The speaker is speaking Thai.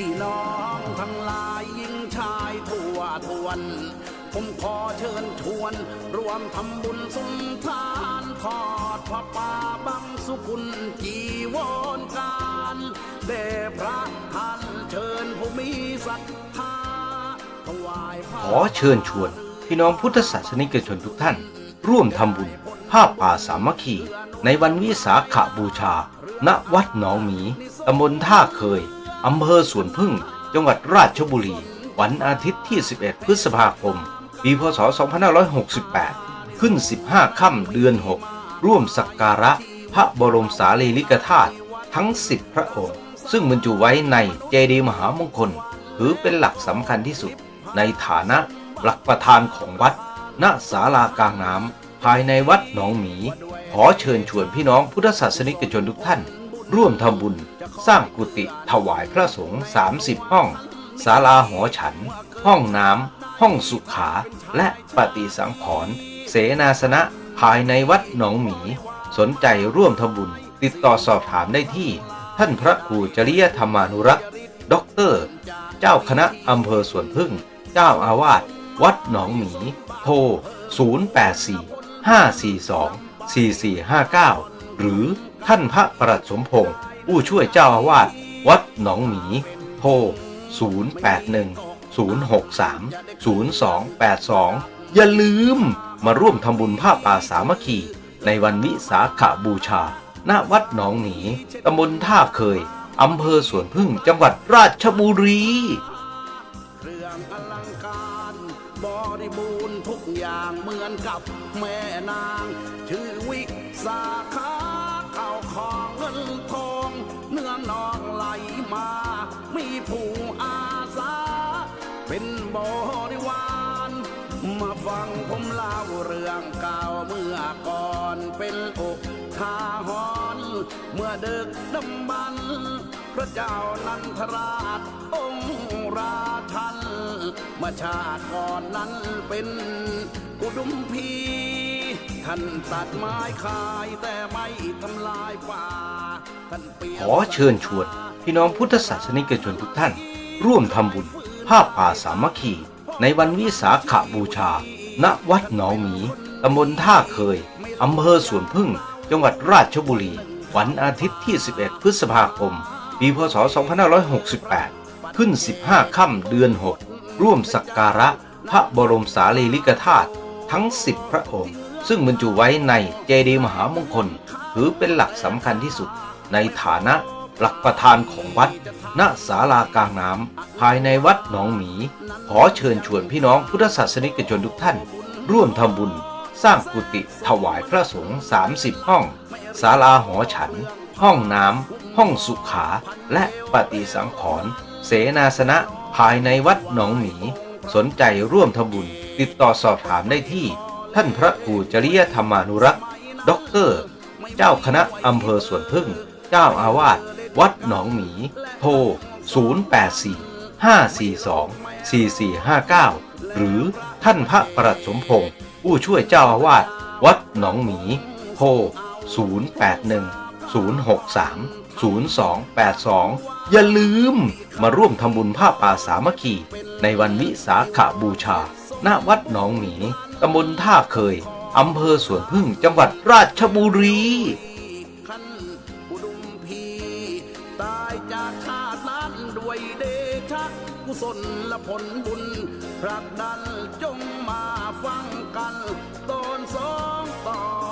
พี่น้องทั้งหลายหญิงชายทั่วทวน ผมขอเชิญชวน รวมทำบุญสุนทานทอดพระป่าบังสุกุลจีวรการเดพระท่านเชิญผู้มีศรัทธาถวายพระขอเชิญชวนพี่น้องพุทธศาสนิกชนทุกท่าน ร่วมทำบุญผ้าป่าสามัคคีในวันวิสาขบูชา ณวัดหนองหมีตำบลท่าเคย อำเภอสวนพึ่ง จังหวัดราชบุรี วันอาทิตย์ที่ 11 พฤษภาคม ปีพศ 2568 ขึ้น 15 ค่ำเดือน 6 ร่วมสักการะพระบรมสารีริกธาตุทั้ง 10 พระองค์ ซึ่งบรรจุไว้ในเจดีย์มหามงคล ถือเป็นหลักสำคัญที่สุด ในฐานะหลักประธานของวัด ณ ศาลากลางน้ำภายในวัดหนองหมี ขอเชิญชวนพี่น้องพุทธศาสนิกชนทุกท่าน ร่วมทำบุญ สร้างกุฏิถวายพระสงฆ์30 ห้อง ศาลาหอฉัน ห้องน้ำ ห้องสุขา และปฏิสังขรณ์เสนาสนะภายในวัดหนองหมี สนใจร่วมทำบุญ ติดต่อสอบถามได้ที่ ท่านพระครูจริยธรรมานุรักษ์ด็อกเตอร์ เจ้าคณะอำเภอสวนพึ่ง เจ้าอาวาส วัดหนองหมี โทร 084 542 4459 หรือท่านพระประหลัดสมพงศ์ ผู้ช่วยเจ้าอาวาสวัดหนองหมี โทร 081 063 0282 อย่าลืมมาร่วมทำบุญผ้าป่าสามัคคี ในวันวิสาขบูชา ณ วัดหนองหมีตำบลท่าเคย อำเภอสวนพึ่งจังหวัดราชบุรีบริบูรณ์ทุกอย่างเหมือนกับแม่นาง ชื่อวิสาขา มา มีผู้อาสา เป็นบริวาร มาฟังผมเล่าเรื่องเก่าเมื่อก่อนเป็นอกทาหรณ์เมื่อดึกดำบรรพระเจ้านันทราช องค์ราชันมื่อชาติก่อนนั้นเป็นกุดุมพีท่านตัดไม้ขายแต่ไม่ทำลายป่าท่านเปียขอเชิญชวน พี่น้องพุทธศาสนิกชนทุกท่าน ร่วมทำบุญผ้าป่าสามัคคีในวันวิสาขบูชา ณ วัดหนองหมีตำบลท่าเคยอำเภอสวนพึ่ง จังหวัดราชบุรี วันอาทิตย์ที่ 11 พฤษภาคม ปีพศ 2568 ขึ้น 15 ค่ำเดือน 6 ร่วมสักการะพระบรมสารีริกธาตุทั้ง 10 พระองค์ ซึ่งบรรจุไว้ในเจดีย์มหามงคล ถือเป็นหลักสำคัญที่สุดในฐานะ หลักประธานของวัด ณ ศาลากลางน้ำ ภายในวัดหนองหมี ขอเชิญชวนพี่น้องพุทธศาสนิกชนทุกท่าน ร่วมทำบุญ สร้างกุฏิถวายพระสงฆ์30 ห้อง ศาลาหอฉัน ห้องน้ำ ห้องสุขา และปฏิสังขรณ์เสนาสนะ ภายในวัดหนองหมี สนใจร่วมทำบุญ ติดต่อสอบถามได้ที่ ท่านพระครูจริยธรรมานุรักษ์ด็อกเตอร์ เจ้าคณะอำเภอสวนพึ่ง เจ้าอาวาส วัดหนองหมี โทร 084 542 4459 หรือท่านพระประหลัดสมพงศ์ผู้ช่วยเจ้าอาวาสวัดหนองหมี โทร 081 063 0282 อย่าลืมมาร่วมทำบุญผ้าป่าสามัคคี ในวันวิสาขบูชา ณ วัดหนองหมี ตำบลท่าเคย อำเภอสวนพึ่ง จังหวัดราชบุรี กุศลและผลบุญผลักดันจงมาฟังกันตอนสองต่อ